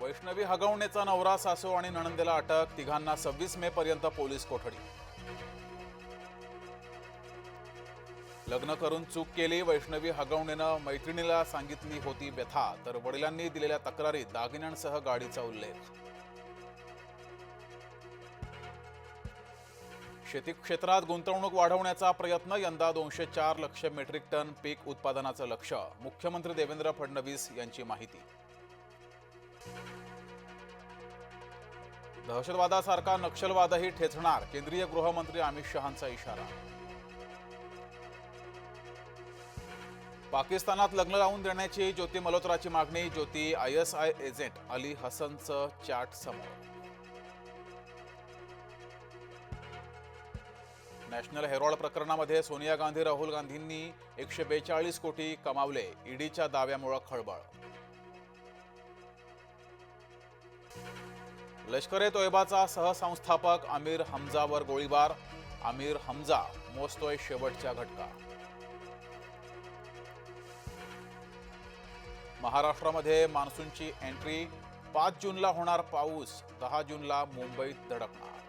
वैष्णवी हगवणेचा नवरा सासू आणि नणंदेला अटक तिघांना सव्वीस मे पर्यंत पोलीस कोठडी. लग्न करून चूक केली वैष्णवी हगवणेनं मैत्रिणीला सांगितली होती व्यथा तर वडिलांनी दिलेल्या तक्रारीत दागिन्यांसह गाडीचा उल्लेख. शेती क्षेत्रात गुंतवणूक वाढवण्याचा प्रयत्न यंदा दोनशे चार लक्ष मेट्रिक टन पीक उत्पादनाचं लक्ष मुख्यमंत्री देवेंद्र फडणवीस यांची माहिती. दहशतवादासारखा नक्षलवादही ठेचणार केंद्रीय गृहमंत्री अमित शहांचा इशारा. पाकिस्तानात लग्न लावून देण्याची ज्योती मल्होत्राची मागणी Jyoti I S I agent Ali हसनचं chat समोर. नॅशनल हेरॉल्ड प्रकरणामध्ये सोनिया गांधी राहुल गांधींनी एकशे बेचाळीस कोटी कमावले ईडीच्या दाव्यामुळे खळबळ. लष्कर ए तोयबाचा सहसंस्थापक आमिर हमजावर गोळीबार. आमिर हमजा मोजतोय शेवटच्या घटका. महाराष्ट्रामध्ये मान्सूनची एंट्री पाच जूनला होणार पाऊस दहा जूनला मुंबईत धडकणार.